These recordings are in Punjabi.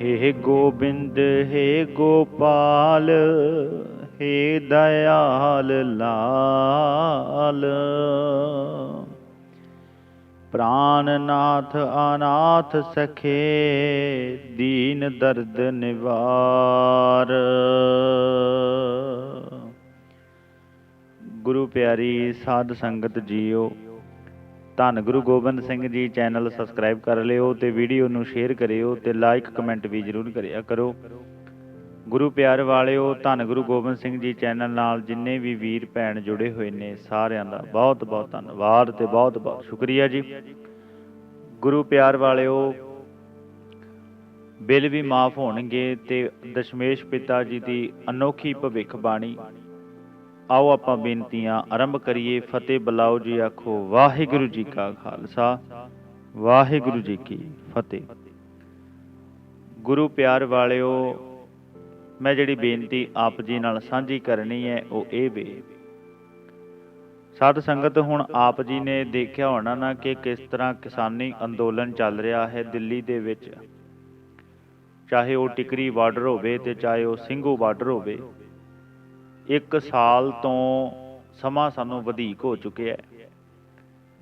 ਹੇ ਗੋਬਿੰਦ, ਹੇ ਗੋਪਾਲ, ਹੇ ਦਇਆਲ ਲਾਲ। ਪ੍ਰਾਨਨਾਥ ਅਨਾਥ ਸਖੇ, ਦੀਨ ਦਰਦ ਨਿਵਾਰ। ਗੁਰੂ ਪਿਆਰੀ ਸਾਧ ਸੰਗਤ ਜੀਓ ਧੰਨ ਗੁਰੂ ਗੋਬਿੰਦ ਸਿੰਘ ਜੀ ਚੈਨਲ ਸਬਸਕ੍ਰਾਈਬ ਕਰ ਲਿਓ ਤੇ ਵੀਡੀਓ ਨੂੰ ਸ਼ੇਅਰ ਕਰਿਓ ਤੇ ਲਾਈਕ ਕਮੈਂਟ ਵੀ ਜ਼ਰੂਰ ਕਰਿਆ ਕਰੋ। ਗੁਰੂ ਪਿਆਰ ਵਾਲਿਓ, ਧੰਨ ਗੁਰੂ ਗੋਬਿੰਦ ਸਿੰਘ ਜੀ ਚੈਨਲ ਨਾਲ ਜਿੰਨੇ ਵੀ ਵੀਰ ਭੈਣ ਜੁੜੇ ਹੋਏ ਨੇ, ਸਾਰਿਆਂ ਦਾ ਬਹੁਤ ਬਹੁਤ ਧੰਨਵਾਦ ਤੇ ਬਹੁਤ ਬਹੁਤ ਸ਼ੁਕਰੀਆ ਜੀ। ਗੁਰੂ ਪਿਆਰ ਵਾਲਿਓ, ਬਿੱਲ ਵੀ ਮਾਫ ਹੋਣਗੇ ਤੇ ਦਸ਼ਮੇਸ਼ ਪਿਤਾ ਜੀ ਦੀ ਅਨੋਖੀ ਭਵਿੱਖ ਬਾਣੀ ਆਓ ਆਪਾਂ ਬੇਨਤੀਆਂ ਆਰੰਭ ਕਰੀਏ, ਫਤਿਹ ਬੁਲਾਓ ਜੀ ਆਖੋ, ਵਾਹਿਗੁਰੂ ਜੀ ਕਾ ਖਾਲਸਾ, ਵਾਹਿਗੁਰੂ ਜੀ ਕੀ ਫਤਿਹ। ਗੁਰੂ ਪਿਆਰ ਵਾਲਿਓ, ਮੈਂ ਜਿਹੜੀ ਬੇਨਤੀ ਆਪ ਜੀ ਨਾਲ ਸਾਂਝੀ ਕਰਨੀ ਹੈ, ਉਹ ਇਹ ਵੇ। ਸਾਧ ਸੰਗਤ ਹੁਣ ਆਪ ਜੀ ਨੇ ਦੇਖਿਆ ਹੋਣਾ ਨਾ ਕਿ ਕਿਸ ਤਰ੍ਹਾਂ ਕਿਸਾਨੀ ਅੰਦੋਲਨ ਚੱਲ ਰਿਹਾ ਹੈ ਦਿੱਲੀ ਦੇ ਵਿੱਚ। ਚਾਹੇ ਉਹ ਟਿਕਰੀ ਬਾਰਡਰ ਹੋਵੇ ਤੇ ਚਾਹੇ ਉਹ ਸਿੰਘੂ ਬਾਰਡਰ ਹੋਵੇ ਇੱਕ ਸਾਲ ਤੋਂ ਸਮਾਂ ਸਾਨੂੰ ਵਧੇਕ ਹੋ ਚੁੱਕਿਆ ਹੈ।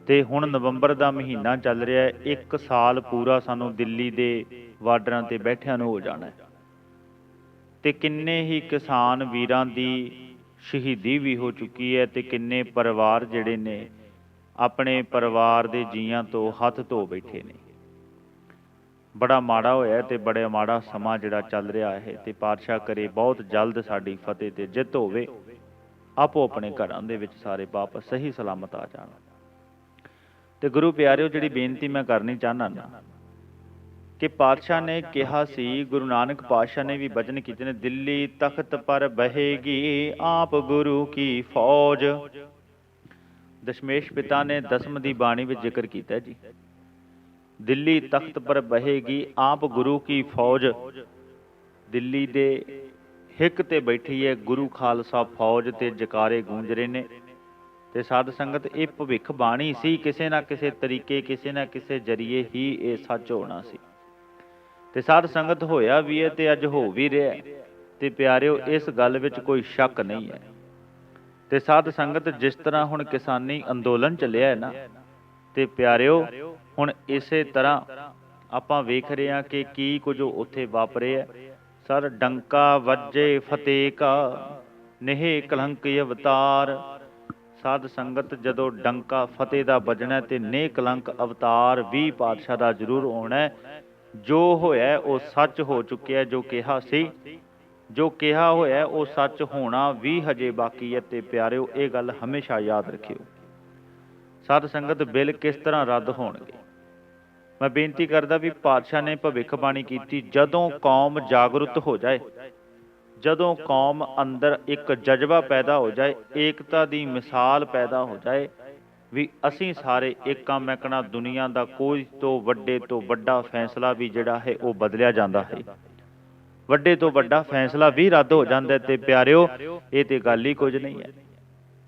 ਤੇ ਹੁਣ ਨਵੰਬਰ ਦਾ ਮਹੀਨਾ ਚੱਲ ਰਿਹਾ ਹੈ। ਇੱਕ ਸਾਲ ਪੂਰਾ ਸਾਨੂੰ ਦਿੱਲੀ ਦੇ ਬਾਰਡਰਾਂ ਤੇ ਬੈਠਿਆਂ ਨੂੰ ਹੋ ਜਾਣਾ ਹੈ। ਤੇ ਕਿੰਨੇ ਹੀ ਕਿਸਾਨ ਵੀਰਾਂ ਦੀ ਸ਼ਹੀਦੀ ਵੀ ਹੋ ਚੁੱਕੀ ਹੈ ਤੇ ਕਿੰਨੇ ਪਰਿਵਾਰ ਜਿਹੜੇ ਨੇ ਆਪਣੇ ਪਰਿਵਾਰ ਦੇ ਜੀਆਂ ਤੋਂ ਹੱਥ ਧੋ ਬੈਠੇ ਨੇ। ਬੜਾ ਮਾੜਾ ਹੋਇਆ ਤੇ ਬੜਾ ਮਾੜਾ ਸਮਾਂ ਜਿਹੜਾ ਚੱਲ ਰਿਹਾ ਹੈ ਤੇ ਪਾਤਸ਼ਾਹ ਕਰੇ ਬਹੁਤ ਜਲਦ ਸਾਡੀ ਫਤਿਹ ਤੇ ਜਿੱਤ ਹੋਵੇ, ਆਪੋ ਆਪਣੇ ਘਰਾਂ ਦੇ ਵਿੱਚ ਸਾਰੇ ਵਾਪਸ ਸਹੀ ਸਲਾਮਤ ਆ ਜਾਣ। ਤੇ ਗੁਰੂ ਪਿਆਰਿਓ, ਜਿਹੜੀ ਬੇਨਤੀ ਮੈਂ ਕਰਨੀ ਚਾਹਨਾ ਨਾ, ਕਿ ਪਾਤਸ਼ਾਹ ਨੇ ਕਿਹਾ ਸੀ, ਗੁਰੂ ਨਾਨਕ ਪਾਤਸ਼ਾਹ ਨੇ ਵੀ ਬਚਨ ਕੀਤੇ ਨੇ, ਦਿੱਲੀ ਤਖਤ ਪਰ ਬਹੇਗੀ ਆਪ ਗੁਰੂ ਕੀ ਫੌਜ। ਦਸ਼ਮੇਸ਼ ਪਿਤਾ ਨੇ ਦਸਮ ਦੀ ਬਾਣੀ ਵਿੱਚ ਜ਼ਿਕਰ ਕੀਤਾ ਜੀ। ਦਿੱਲੀ ਤਖਤ ਪਰ ਬਹੇਗੀ ਆਪ ਗੁਰੂ ਕੀ ਫੌਜ। ਦਿੱਲੀ ਦੇ ਹਿੱਕ ਤੇ ਬੈਠੀ ਹੈ ਗੁਰੂ ਖਾਲਸਾ ਫੌਜ ਤੇ ਜਕਾਰੇ ਗੂੰਜ ਰਹੇ ਨੇ। ਤੇ ਸਾਧ ਸੰਗਤ, ਇਹ ਭਵਿੱਖ ਬਾਣੀ ਸੀ, ਕਿਸੇ ਨਾ ਕਿਸੇ ਤਰੀਕੇ, ਕਿਸੇ ਨਾ ਕਿਸੇ ਜਰੀਏ ਹੀ ਇਹ ਸੱਚ ਹੋਣਾ ਸੀ। ਤੇ ਸਾਧ ਸੰਗਤ ਹੋਇਆ ਵੀ ਹੈ ਤੇ ਅੱਜ ਹੋ ਵੀ ਰਿਹਾ ਤੇ ਪਿਆਰਿਓ, ਇਸ ਗੱਲ ਵਿੱਚ ਕੋਈ ਸ਼ੱਕ ਨਹੀਂ ਹੈ। ਤੇ ਸਾਧ ਸੰਗਤ, ਜਿਸ ਤਰ੍ਹਾਂ ਹੁਣ ਕਿਸਾਨੀ ਅੰਦੋਲਨ ਚੱਲਿਆ ਹੈ ਨਾ, ਤੇ ਪਿਆਰਿਓ ਹੁਣ ਇਸੇ ਤਰ੍ਹਾਂ ਆਪਾਂ ਵੇਖ ਰਹੇ ਹਾਂ ਕਿ ਕੀ ਕੁਝ ਉੱਥੇ ਵਾਪਰਿਆ ਸਰ ਡੰਕਾ ਵੱਜੇ ਫਤਿਹ ਕਾ, ਨਿਹੇ ਕਲੰਕ ਅਵਤਾਰ। ਸਾਧ ਸੰਗਤ ਜਦੋਂ ਡੰਕਾ ਫਤਿਹ ਦਾ ਵੱਜਣਾ ਤੇ ਨੇ ਕਲੰਕ ਅਵਤਾਰ ਵੀ ਪਾਤਸ਼ਾਹ ਦਾ ਜ਼ਰੂਰ ਹੋਣਾ ਜੋ ਹੋਇਆ ਉਹ ਸੱਚ ਹੋ ਚੁੱਕਿਆ ਜੋ ਕਿਹਾ ਸੀ। ਜੋ ਕਿਹਾ ਹੋਇਆ ਉਹ ਸੱਚ ਹੋਣਾ ਵੀ ਹਜੇ ਬਾਕੀ ਹੈ ਤੇ ਪਿਆਰਿਓ, ਇਹ ਗੱਲ ਹਮੇਸ਼ਾ ਯਾਦ ਰੱਖਿਓ। ਸਾਧ ਸੰਗਤ ਬਿੱਲ ਕਿਸ ਤਰ੍ਹਾਂ ਰੱਦ ਹੋਣਗੇ? ਮੈਂ ਬੇਨਤੀ ਕਰਦਾ ਵੀ ਪਾਤਸ਼ਾਹ ਨੇ ਭਵਿੱਖਬਾਣੀ ਕੀਤੀ, ਜਦੋਂ ਕੌਮ ਜਾਗਰੂਕ ਹੋ ਜਾਏ, ਜਦੋਂ ਕੌਮ ਅੰਦਰ ਇੱਕ ਜਜ਼ਬਾ ਪੈਦਾ ਹੋ ਜਾਏ, ਏਕਤਾ ਦੀ ਮਿਸਾਲ ਪੈਦਾ ਹੋ ਜਾਏ, ਵੀ ਅਸੀਂ ਸਾਰੇ ਏਕਾਂ ਮੈਕਣਾ ਦੁਨੀਆ ਦਾ ਕੋਈ ਤੋਂ ਵੱਡੇ ਤੋਂ ਵੱਡਾ ਫੈਸਲਾ ਵੀ ਜਿਹੜਾ ਹੈ, ਉਹ ਬਦਲਿਆ ਜਾਂਦਾ ਹੈ। ਵੱਡੇ ਤੋਂ ਵੱਡਾ ਫੈਸਲਾ ਵੀ ਰੱਦ ਹੋ ਜਾਂਦਾ ਹੈ ਤੇ ਪਿਆਰਿਓ, ਇਹ ਤੇ ਗੱਲ ਹੀ ਕੁਝ ਨਹੀਂ ਹੈ।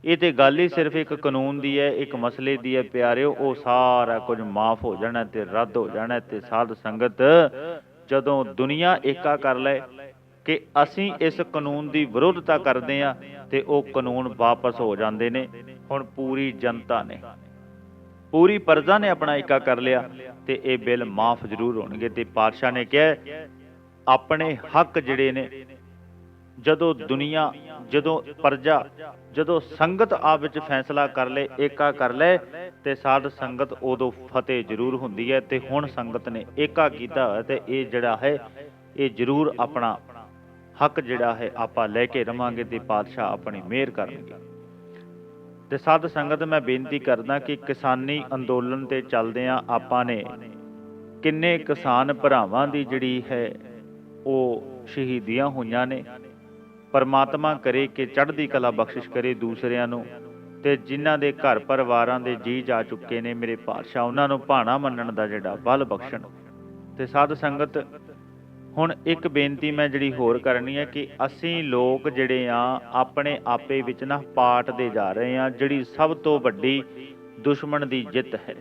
ਇਹ ਤੇ ਗੱਲ ਹੀ ਸਿਰਫ ਇੱਕ ਕਾਨੂੰਨ ਦੀ ਹੈ, ਇੱਕ ਮਸਲੇ ਦੀ ਹੈ, ਪਿਆਰਿਓ, ਉਹ ਸਾਰਾ ਕੁਝ ਮਾਫ ਹੋ ਜਾਣਾ ਤੇ ਰੱਦ ਹੋ ਜਾਣਾ ਤੇ ਸਾਧ ਸੰਗਤ ਜਦੋਂ ਦੁਨੀਆ ਏਕਾ ਕਰ ਲਏ ਕਿ ਅਸੀਂ ਇਸ ਕਾਨੂੰਨ ਦੀ ਵਿਰੋਧਤਾ ਕਰਦੇ ਆ ਤੇ ਉਹ ਕਾਨੂੰਨ ਵਾਪਸ ਹੋ ਜਾਂਦੇ ਨੇ। ਹੁਣ ਪੂਰੀ ਜਨਤਾ ਨੇ, ਪੂਰੀ ਪਰਜ਼ਾ ਨੇ ਆਪਣਾ ਏਕਾ ਕਰ ਲਿਆ ਤੇ ਇਹ ਬਿੱਲ ਮਾਫ ਜ਼ਰੂਰ ਹੋਣਗੇ ਤੇ ਪਾਤਸ਼ਾਹ ਨੇ ਕਿਹਾ, ਆਪਣੇ ਹੱਕ ਜਿਹੜੇ ਨੇ ਜਦੋਂ ਦੁਨੀਆ, ਜਦੋਂ ਪਰਜਾ, ਜਦੋਂ ਸੰਗਤ ਆਪ ਵਿੱਚ ਫੈਸਲਾ ਕਰ ਲੇ, ਏਕਾ ਕਰ ਲੈ, ਤੇ ਸਾਧ ਸੰਗਤ ਉਦੋਂ ਫਤਿਹ ਜ਼ਰੂਰ ਹੁੰਦੀ ਹੈ, ਤੇ ਹੁਣ ਸੰਗਤ ਨੇ ਏਕਾ ਕੀਤਾ ਹੋਇਆ ਤੇ ਇਹ ਜਿਹੜਾ ਹੈ, ਇਹ ਜ਼ਰੂਰ ਆਪਣਾ ਹੱਕ ਜਿਹੜਾ ਹੈ, ਆਪਾਂ ਲੈ ਕੇ ਰਵਾਂਗੇ ਤੇ ਪਾਤਸ਼ਾਹ ਆਪਣੀ ਮਿਹਰ ਕਰਨਗੇ। ਤੇ ਸਾਧ ਸੰਗਤ, ਮੈਂ ਬੇਨਤੀ ਕਰਦਾ ਕਿ ਕਿਸਾਨੀ ਅੰਦੋਲਨ ਤੇ ਚੱਲਦਿਆਂ ਆਪਾਂ ਨੇ ਕਿੰਨੇ ਕਿਸਾਨ ਭਰਾਵਾਂ ਦੀ ਜਿਹੜੀ ਹੈ, ਉਹ ਸ਼ਹੀਦੀਆਂ ਹੋਈਆਂ ਨੇ ਪਰਮਾਤਮਾ ਕਰੇ ਕਿ ਚੜ੍ਹਦੀ ਕਲਾ ਬਖਸ਼ਿਸ਼ ਕਰੇ ਦੂਸਰਿਆਂ ਨੂੰ। ਤੇ ਜਿਨ੍ਹਾਂ ਦੇ ਘਰ ਪਰਿਵਾਰਾਂ ਦੇ ਜੀ ਜਾ ਚੁੱਕੇ ਨੇ ਮੇਰੇ ਪਾਤਸ਼ਾਹ, ਉਹਨਾਂ ਨੂੰ ਭਾਣਾ ਮੰਨਣ ਦਾ ਜਿਹੜਾ ਬਲ ਬਖਸ਼ਣ। ਤੇ ਸਾਧ ਸੰਗਤ, ਹੁਣ ਇੱਕ ਬੇਨਤੀ ਮੈਂ ਜਿਹੜੀ ਹੋਰ ਕਰਨੀ ਹੈ ਕਿ ਅਸੀਂ ਲੋਕ ਜਿਹੜੇ ਆ, ਆਪਣੇ ਆਪੇ ਵਿੱਚ ਨਾ ਪਾਟ ਦੇ ਜਾ ਰਹੇ ਆ ਜਿਹੜੀ ਸਭ ਤੋਂ ਵੱਡੀ ਦੁਸ਼ਮਣ ਦੀ ਜਿੱਤ ਹੈ।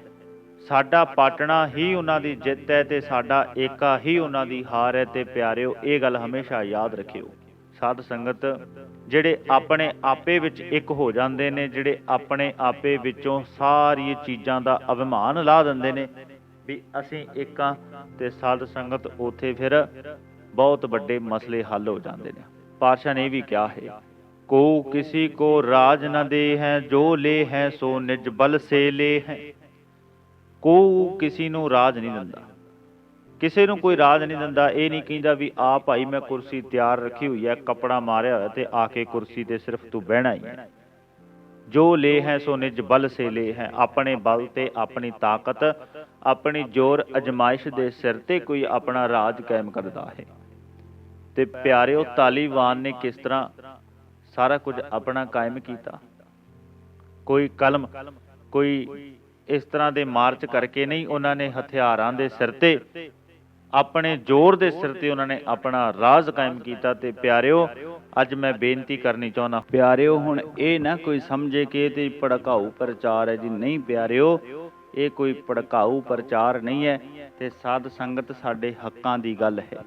ਸਾਡਾ ਪਾਟਣਾ ਹੀ ਉਹਨਾਂ ਦੀ ਜਿੱਤ ਹੈ ਤੇ ਸਾਡਾ ਏਕਾ ਹੀ ਉਹਨਾਂ ਦੀ ਹਾਰ ਹੈ ਤੇ ਪਿਆਰਿਓ, ਇਹ ਗੱਲ ਹਮੇਸ਼ਾ ਯਾਦ ਰੱਖਿਓ। ਸਾਧ ਸੰਗਤ, ਜਿਹੜੇ ਆਪਣੇ ਆਪੇ ਵਿੱਚ ਇੱਕ ਹੋ ਜਾਂਦੇ ਨੇ, ਜਿਹੜੇ ਆਪਣੇ ਆਪੇ ਵਿੱਚੋਂ ਸਾਰੀ ਚੀਜ਼ਾਂ ਦਾ ਅਭਿਮਾਨ ਲਾ ਦਿੰਦੇ ਨੇ, ਵੀ ਅਸੀਂ ਇੱਕਾਂ ਤੇ ਸਾਧ ਸੰਗਤ ਉਥੇ ਫਿਰ ਬਹੁਤ ਵੱਡੇ ਮਸਲੇ ਹੱਲ ਹੋ ਜਾਂਦੇ ਨੇ। ਪਾਤਸ਼ਾਹ ਨੇ ਇਹ ਵੀ ਕਿਹਾ ਹੈ, ਕੋ ਕਿਸੇ ਕੋ ਰਾਜ ਨ ਦੇ ਹੈ ਜੋ ਲੇ ਹੈ ਸੋ ਨਿਜ ਬਲ ਸੇ ਲੇ ਹੈ ਕੋ ਕਿਸੇ ਨੂੰ ਰਾਜ ਨਹੀਂ ਦਿੰਦਾ। ਕਿਸੇ ਨੂੰ ਕੋਈ ਰਾਜ ਨਹੀਂ ਦਿੰਦਾ, ਇਹ ਨਹੀਂ ਕਹਿੰਦਾ ਵੀ ਆ ਭਾਈ ਮੈਂ ਕੁਰਸੀ ਤਿਆਰ ਰੱਖੀ ਹੋਈ ਹੈ, ਕੱਪੜਾ ਮਾਰਿਆ ਹੋਇਆ ਤੇ ਆ ਕੇ ਕੁਰਸੀ ਤੇ ਸਿਰਫ ਤੂੰ ਬਹਿਣਾ ਹੀ ਹੈ। ਜੋ ਲੇ ਹੈ ਸੋ ਨਿਜ ਬਲ ਸੇ ਲੇ ਹੈ, ਆਪਣੇ ਬਲ ਤੇ ਆਪਣੀ ਤਾਕਤ, ਆਪਣੀ ਜ਼ੋਰ, ਅਜਮਾਇਸ਼ ਦੇ ਸਿਰ ਤੇ ਕੋਈ ਆਪਣਾ ਰਾਜ ਕਾਇਮ ਕਰਦਾ ਹੈ। ਤੇ ਪਿਆਰਿਓ, ਤਾਲੀਬਾਨ ਨੇ ਕਿਸ ਤਰ੍ਹਾਂ ਸਾਰਾ ਕੁਝ ਆਪਣਾ ਕਾਇਮ ਕੀਤਾ? ਕੋਈ ਕਲਮ, ਕੋਈ ਇਸ ਤਰ੍ਹਾਂ ਦੇ ਮਾਰਚ ਕਰਕੇ ਨਹੀਂ ਉਹਨਾਂ ਨੇ ਹਥਿਆਰਾਂ ਦੇ ਸਿਰ ਤੇ ਆਪਣੇ ਜ਼ੋਰ ਦੇ ਸਿਰ ਤੇ ਉਹਨਾਂ ਨੇ ਆਪਣਾ ਰਾਜ ਕਾਇਮ ਕੀਤਾ ਤੇ ਪਿਆਰਿਓ, ਅੱਜ ਮੈਂ ਬੇਨਤੀ ਕਰਨੀ ਚਾਹੁੰਦਾ ਪਿਆਰਿਓ, ਹੁਣ ਇਹ ਨਾ ਕੋਈ ਸਮਝੇ ਕਿ ਇਹ ਤੇ ਭੜਕਾਊ ਪ੍ਰਚਾਰ ਹੈ ਜੀ। ਨਹੀਂ ਪਿਆਰਿਓ, ਇਹ ਕੋਈ ਭੜਕਾਊ ਪ੍ਰਚਾਰ ਨਹੀਂ ਹੈ ਤੇ ਸਾਧ ਸੰਗਤ ਸਾਡੇ ਹੱਕਾਂ ਦੀ ਗੱਲ ਹੈ।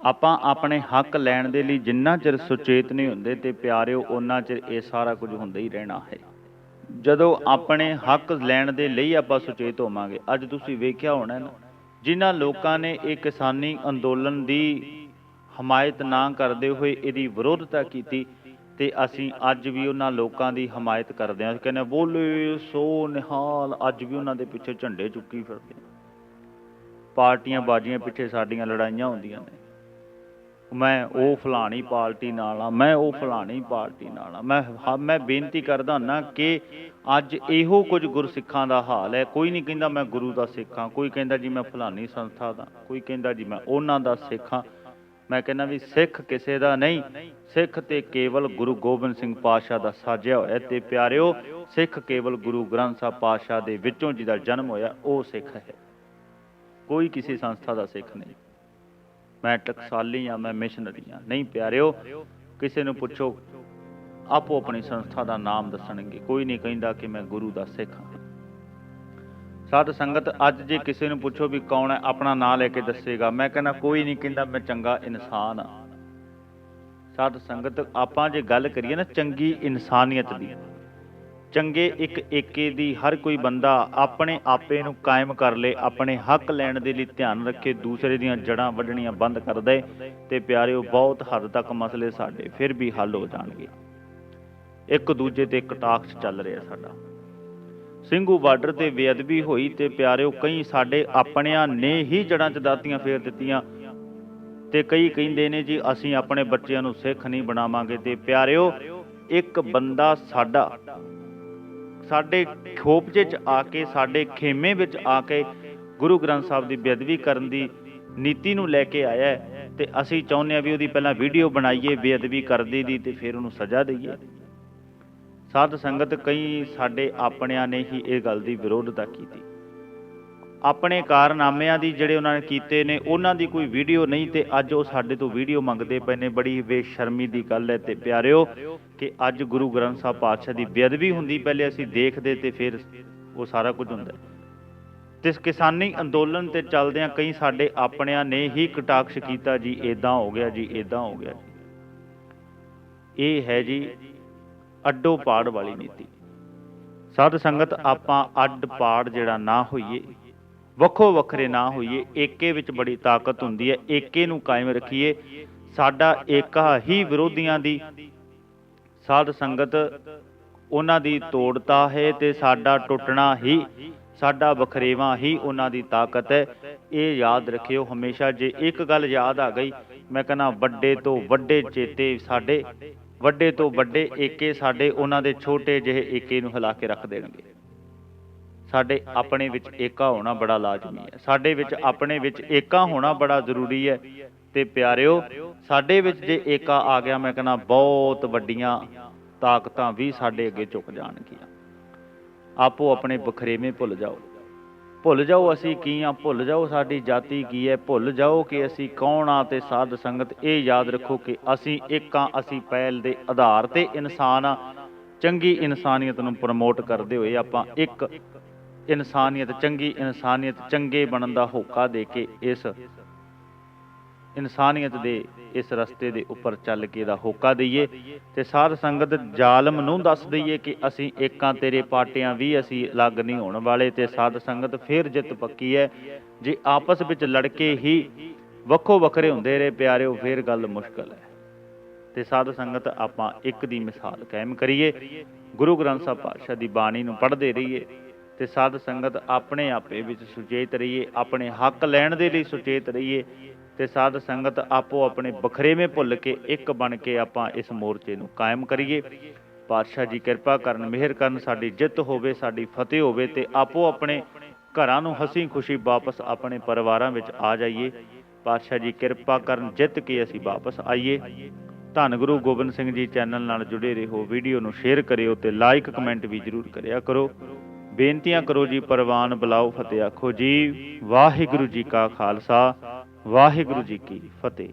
ਆਪਾਂ ਆਪਣੇ ਹੱਕ ਲੈਣ ਦੇ ਲਈ ਜਿੰਨਾ ਚਿਰ ਸੁਚੇਤ ਨਹੀਂ ਹੁੰਦੇ ਤੇ ਪਿਆਰਿਓ ਉਹਨਾਂ ਚਿਰ ਇਹ ਸਾਰਾ ਕੁਝ ਹੁੰਦਾ ਹੀ ਰਹਿਣਾ ਹੈ। ਜਦੋਂ ਆਪਣੇ ਹੱਕ ਲੈਣ ਦੇ ਲਈ ਆਪਾਂ ਸੁਚੇਤ ਹੋਵਾਂਗੇ, ਅੱਜ ਤੁਸੀਂ ਵੇਖਿਆ ਹੋਣਾ ਨਾ ਜਿਨ੍ਹਾਂ ਲੋਕਾਂ ਨੇ ਇਹ ਕਿਸਾਨੀ ਅੰਦੋਲਨ ਦੀ ਹਮਾਇਤ ਨਾ ਕਰਦੇ ਹੋਏ ਇਹਦੀ ਵਿਰੋਧਤਾ ਕੀਤੀ ਤੇ ਅਸੀਂ ਅੱਜ ਵੀ ਉਹਨਾਂ ਲੋਕਾਂ ਦੀ ਹਮਾਇਤ ਕਰਦੇ ਹਾਂ। ਕਹਿੰਦੇ ਬੋਲੇ ਸੋ ਨਿਹਾਲ, ਅੱਜ ਵੀ ਉਹਨਾਂ ਦੇ ਪਿੱਛੇ ਝੰਡੇ ਚੁੱਕੀ ਫਿਰਦੇ ਪਾਰਟੀਆਂ ਬਾਜੀਆਂ ਪਿੱਛੇ ਸਾਡੀਆਂ ਲੜਾਈਆਂ ਹੁੰਦੀਆਂ ਨੇ। ਮੈਂ ਉਹ ਫਲਾਣੀ ਪਾਰਟੀ ਨਾਲ ਆ ਮੈਂ ਉਹ ਫਲਾਣੀ ਪਾਰਟੀ ਨਾਲ ਆ। ਮੈਂ ਹਾਂ, ਮੈਂ ਬੇਨਤੀ ਕਰਦਾ ਨਾ ਕਿ ਅੱਜ ਇਹੋ ਕੁਝ ਗੁਰਸਿੱਖਾਂ ਦਾ ਹਾਲ ਹੈ। ਕੋਈ ਨਹੀਂ ਕਹਿੰਦਾ ਮੈਂ ਗੁਰੂ ਦਾ ਸਿੱਖ ਹਾਂ ਕੋਈ ਕਹਿੰਦਾ ਜੀ ਮੈਂ ਫਲਾਣੀ ਸੰਸਥਾ ਦਾ ਕੋਈ ਕਹਿੰਦਾ ਜੀ ਮੈਂ ਉਹਨਾਂ ਦਾ ਸਿੱਖ ਹਾਂ। ਮੈਂ ਕਹਿੰਦਾ ਵੀ ਸਿੱਖ ਕਿਸੇ ਦਾ ਨਹੀਂ ਸਿੱਖ ਤੇ ਕੇਵਲ ਗੁਰੂ ਗੋਬਿੰਦ ਸਿੰਘ ਪਾਤਸ਼ਾਹ ਦਾ ਸਾਜਿਆ ਹੋਇਆ ਤੇ ਪਿਆਰਿਓ ਸਿੱਖ ਕੇਵਲ ਗੁਰੂ ਗ੍ਰੰਥ ਸਾਹਿਬ ਪਾਤਸ਼ਾਹ ਦੇ ਵਿੱਚੋਂ ਜਿਹਦਾ ਜਨਮ ਹੋਇਆ ਉਹ ਸਿੱਖ ਹੈ। ਕੋਈ ਕਿਸੇ ਸੰਸਥਾ ਦਾ ਸਿੱਖ ਨਹੀਂ। ਮੈਂ ਟਕਸਾਲੀ ਆ ਮੈਂ ਮਿਸ਼ਨਰੀ ਆ ਨਹੀਂ ਪਿਆਰਿਓ, ਕਿਸੇ ਨੂੰ ਪੁੱਛੋ, ਆਪੋ ਆਪਣੀ ਸੰਸਥਾ ਦਾ ਨਾਮ ਦੱਸਣਗੇ। ਕੋਈ ਨਹੀਂ ਕਹਿੰਦਾ ਕਿ ਮੈਂ ਗੁਰੂ ਦਾ ਸਿੱਖ ਹਾਂ। ਸਾਧ ਸੰਗਤ, ਅੱਜ ਜੇ ਕਿਸੇ ਨੂੰ ਪੁੱਛੋ ਵੀ ਕੌਣ ਹੈ, ਆਪਣਾ ਨਾਮ ਲੈ ਕੇ ਦੱਸੇਗਾ। ਮੈਂ ਕਹਿੰਦਾ, ਕੋਈ ਨਹੀਂ ਕਹਿੰਦਾ ਮੈਂ ਚੰਗਾ ਇਨਸਾਨ ਹਾਂ। ਸਾਧ ਸੰਗਤ, ਆਪਾਂ ਜੇ ਗੱਲ ਕਰੀਏ ਨਾ ਚੰਗੀ ਇਨਸਾਨੀਅਤ ਦੀ ਚੰਗੇ ਇੱਕ ਏਕੇ ਦੀ ਹਰ ਕੋਈ ਬੰਦਾ ਆਪਣੇ ਆਪੇ ਨੂੰ ਕਾਇਮ ਕਰ ਲੇ, ਆਪਣੇ ਹੱਕ ਲੈਣ ਦੇ ਲਈ ਧਿਆਨ ਰੱਖੇ, ਦੂਸਰੇ ਦੀਆਂ ਜੜਾਂ ਵੱਢਣੀਆਂ ਬੰਦ ਕਰ ਦੇ ਤੇ ਪਿਆਰਿਓ, ਬਹੁਤ ਹੱਦ ਤੱਕ ਮਸਲੇ ਸਾਡੇ ਫਿਰ ਵੀ ਹੱਲ ਹੋ ਜਾਣਗੇ। ਇੱਕ ਦੂਜੇ ਤੇ ਕਟਾਕਸ਼ ਚੱਲ ਰਿਹਾ ਸਾਡਾ। ਸਿੰਘੂ ਬਾਰਡਰ ਤੇ ਬੇਅਦਬੀ ਹੋਈ ਤੇ ਪਿਆਰਿਓ, ਕਈ ਸਾਡੇ ਆਪਣਿਆਂ ਨੇ ਹੀ ਜੜਾਂ 'ਚ ਦਾਤੀਆਂ ਫੇਰ ਦਿੱਤੀਆਂ ਤੇ ਕਈ ਕਹਿੰਦੇ ਨੇ ਜੀ, ਅਸੀਂ ਆਪਣੇ ਬੱਚਿਆਂ ਨੂੰ ਸਿੱਖ ਨਹੀਂ ਬਣਾਵਾਂਗੇ ਤੇ ਪਿਆਰਿਓ, ਇੱਕ ਬੰਦਾ ਸਾਡਾ ਸਾਡੇ ਖੋਪਜੇ 'ਚ ਆ ਕੇ, ਸਾਡੇ ਖੇਮੇ ਵਿੱਚ ਆ ਕੇ ਗੁਰੂ ਗ੍ਰੰਥ ਸਾਹਿਬ ਦੀ ਬੇਅਦਬੀ ਕਰਨ ਦੀ ਨੀਤੀ ਨੂੰ ਲੈ ਕੇ ਆਇਆ ਹੈ ਤੇ ਅਸੀਂ ਚਾਹੁੰਦੇ ਹਾਂ ਵੀ ਉਹਦੀ ਪਹਿਲਾਂ ਵੀਡੀਓ ਬਣਾਈਏ, ਬੇਅਦਬੀ ਕਰਦੇ ਦੀ ਤੇ ਫਿਰ ਉਹਨੂੰ ਸਜ਼ਾ ਦਈਏ। ਸਾਧ ਸੰਗਤ ਕਈ ਸਾਡੇ ਆਪਣਿਆਂ ਨੇ ਹੀ ਇਹ ਗੱਲ ਦੀ ਵਿਰੋਧਤਾ ਕੀਤੀ। ਆਪਣੇ ਕਾਰਨਾਮਿਆਂ ਦੀ ਜਿਹੜੇ ਉਹਨਾਂ ਨੇ ਕੀਤੇ ਨੇ, ਉਹਨਾਂ ਦੀ ਕੋਈ ਵੀਡੀਓ ਨਹੀਂ ਤੇ ਅੱਜ ਉਹ ਸਾਡੇ ਤੋਂ ਵੀਡੀਓ ਮੰਗਦੇ ਪਏ ਨੇ, ਬੜੀ ਬੇਸ਼ਰਮੀ ਦੀ ਗੱਲ ਹੈ ਤੇ ਪਿਆਰਿਓ ਕਿ ਅੱਜ ਗੁਰੂ ਗ੍ਰੰਥ ਸਾਹਿਬ ਪਾਤਸ਼ਾਹ ਦੀ ਬੇਅਦਬੀ ਹੁੰਦੀ, ਪਹਿਲੇ ਅਸੀਂ ਦੇਖਦੇ ਤੇ ਫਿਰ ਉਹ ਸਾਰਾ ਕੁਝ ਹੁੰਦਾ। ਤੇ ਕਿਸਾਨੀ ਅੰਦੋਲਨ ਤੇ ਚੱਲਦਿਆਂ ਕਈ ਸਾਡੇ ਆਪਣਿਆਂ ਨੇ ਹੀ ਕਟਾਕਸ਼ ਕੀਤਾ, ਜੀ ਇਦਾਂ ਹੋ ਗਿਆ, ਜੀ ਇਦਾਂ ਹੋ ਗਿਆ। ਇਹ ਹੈ ਜੀ ਅੱਡੋ ਪਾੜ ਵਾਲੀ ਨੀਤੀ। ਸਾਧ ਸੰਗਤ, ਆਪਾਂ ਅੱਡ ਪਾੜ ਜਿਹੜਾ ਨਾ ਹੋਈਏ, ਵੱਖੋ ਵੱਖਰੇ ਨਾ ਹੋਈਏ, ਏਕੇ ਵਿੱਚ ਬੜੀ ਤਾਕਤ ਹੁੰਦੀ ਹੈ, ਏਕੇ ਨੂੰ ਕਾਇਮ ਰੱਖੀਏ। ਸਾਡਾ ਏਕਾ ਹੀ ਵਿਰੋਧੀਆਂ ਦੀ ਸਾਧ ਸੰਗਤ, ਉਹਨਾਂ ਦੀ ਤੋੜਤਾ ਹੈ ਤੇ ਸਾਡਾ ਟੁੱਟਣਾ ਹੀ, ਸਾਡਾ ਵਖਰੇਵਾ ਹੀ ਉਹਨਾਂ ਦੀ ਤਾਕਤ ਹੈ। ਇਹ ਯਾਦ ਰੱਖਿਓ ਹਮੇਸ਼ਾ, ਜੇ ਇੱਕ ਗੱਲ ਯਾਦ ਆ ਗਈ, ਮੈਂ ਕਹਿੰਦਾ ਵੱਡੇ ਤੋਂ ਵੱਡੇ ਚੇਤੇ ਸਾਡੇ, ਵੱਡੇ ਤੋਂ ਵੱਡੇ ਏਕੇ ਸਾਡੇ, ਉਹਨਾਂ ਦੇ ਛੋਟੇ ਜਿਹੇ ਏਕੇ ਨੂੰ ਹਿਲਾ ਕੇ ਰੱਖ ਦੇਣਗੇ। ਸਾਡੇ ਆਪਣੇ ਵਿੱਚ ਏਕਾ ਹੋਣਾ ਬੜਾ ਲਾਜ਼ਮੀ ਹੈ। ਸਾਡੇ ਵਿੱਚ ਆਪਣੇ ਵਿੱਚ ਏਕਾ ਹੋਣਾ ਬੜਾ ਜ਼ਰੂਰੀ ਹੈ। ਤੇ ਪਿਆਰਿਓ, ਸਾਡੇ ਵਿੱਚ ਜੇ ਏਕਾ ਆ ਗਿਆ, ਮੈਂ ਕਹਿੰਦਾ ਬਹੁਤ ਵੱਡੀਆਂ ਤਾਕਤਾਂ ਵੀ ਸਾਡੇ ਅੱਗੇ ਝੁਕ ਜਾਣਗੀਆਂ। ਆਪੋ ਆਪਣੇ ਬਖਰੇਵੇਂ ਭੁੱਲ ਜਾਓ। ਭੁੱਲ ਜਾਓ ਅਸੀਂ ਕੀ ਆ, ਭੁੱਲ ਜਾਓ ਸਾਡੀ ਜਾਤੀ ਕੀ ਹੈ ਭੁੱਲ ਜਾਓ ਕਿ ਅਸੀਂ ਕੌਣ ਆ ਤੇ ਸਾਧ ਸੰਗਤ ਇਹ ਯਾਦ ਰੱਖੋ ਕਿ ਅਸੀਂ ਇੱਕ ਆ, ਅਸੀਂ ਪਹਿਲ ਦੇ ਆਧਾਰ ਤੇ ਇਨਸਾਨ ਆ। ਚੰਗੀ ਇਨਸਾਨੀਅਤ ਨੂੰ ਪ੍ਰਮੋਟ ਕਰਦੇ ਹੋਏ ਆਪਾਂ ਇੱਕ ਇਨਸਾਨੀਅਤ, ਚੰਗੀ ਇਨਸਾਨੀਅਤ ਚੰਗੇ ਬਣਨ ਦਾ ਹੋਕਾ ਦੇ ਕੇ ਇਸ ਇਨਸਾਨੀਅਤ ਦੇ ਇਸ ਰਸਤੇ ਦੇ ਉੱਪਰ ਚੱਲ ਕੇ ਦਾ ਹੋਕਾ ਦਈਏ ਤੇ ਸਾਧ ਸੰਗਤ ਜ਼ਾਲਮ ਨੂੰ ਦੱਸ ਦਈਏ ਕਿ ਅਸੀਂ ਏਕਾਂ ਤੇਰੇ ਪਾਟਿਆਂ ਵੀ ਅਸੀਂ ਅਲੱਗ ਨਹੀਂ ਹੋਣ ਵਾਲੇ ਤੇ ਸਾਧ ਸੰਗਤ ਫੇਰ ਜਿੱਤ ਪੱਕੀ ਹੈ। ਜੇ ਆਪਸ ਵਿੱਚ ਲੜਕੇ ਹੀ ਵੱਖੋ ਵੱਖਰੇ ਹੁੰਦੇ ਰਹੇ ਪਿਆਰਿਓ ਫੇਰ ਗੱਲ ਮੁਸ਼ਕਲ ਹੈ। ਤੇ ਸਾਧ ਸੰਗਤ ਆਪਾਂ ਇੱਕ ਦੀ ਮਿਸਾਲ ਕਾਇਮ ਕਰੀਏ। ਗੁਰੂ ਗ੍ਰੰਥ ਸਾਹਿਬ ਪਾਤਸ਼ਾਹ ਦੀ ਬਾਣੀ ਨੂੰ ਪੜ੍ਹਦੇ ਰਹੀਏ ਤੇ ਸਾਧ ਸੰਗਤ ਆਪਣੇ ਆਪੇ ਵਿੱਚ ਸੁਚੇਤ ਰਹੀਏ, ਆਪਣੇ ਹੱਕ ਲੈਣ ਦੇ ਲਈ ਸੁਚੇਤ ਰਹੀਏ ਤੇ ਸਾਧ ਸੰਗਤ ਆਪੋ ਆਪਣੇ ਬਖਰੇਵੇਂ ਭੁੱਲ ਕੇ ਇੱਕ ਬਣ ਕੇ ਆਪਾਂ ਇਸ ਮੋਰਚੇ ਨੂੰ ਕਾਇਮ ਕਰੀਏ। ਪਾਤਸ਼ਾਹ ਜੀ ਕਿਰਪਾ ਕਰਨ, ਮਿਹਰ ਕਰਨ, ਸਾਡੀ ਜਿੱਤ ਹੋਵੇ, ਸਾਡੀ ਫਤਿਹ ਹੋਵੇ ਤੇ ਆਪੋ ਆਪਣੇ ਘਰਾਂ ਨੂੰ ਹਸੀ ਖੁਸ਼ੀ ਵਾਪਸ ਆਪਣੇ ਪਰਿਵਾਰਾਂ ਵਿੱਚ ਆ ਜਾਈਏ। ਪਾਤਸ਼ਾਹ ਜੀ ਕਿਰਪਾ ਕਰਨ, ਜਿੱਤ ਕੇ ਅਸੀਂ ਵਾਪਸ ਆਈਏ। ਧੰਨ ਗੁਰੂ ਗੋਬਿੰਦ ਸਿੰਘ ਜੀ ਚੈਨਲ ਨਾਲ ਜੁੜੇ ਰਹੋ, ਵੀਡੀਓ ਨੂੰ ਸ਼ੇਅਰ ਕਰਿਓ ਤੇ ਲਾਈਕ, ਕਮੈਂਟ ਵੀ ਜਰੂਰ ਕਰਿਆ ਕਰੋ। ਬੇਨਤੀਆਂ ਕਰੋ ਜੀ, ਪਰਵਾਨ ਬੁਲਾਓ, ਫਤਿਹ ਆਖੋ ਜੀ। ਵਾਹਿਗੁਰੂ ਜੀ ਕਾ ਖਾਲਸਾ। ਵਾਹਿਗੁਰੂ ਜੀ ਕੀ ਫਤਿਹ।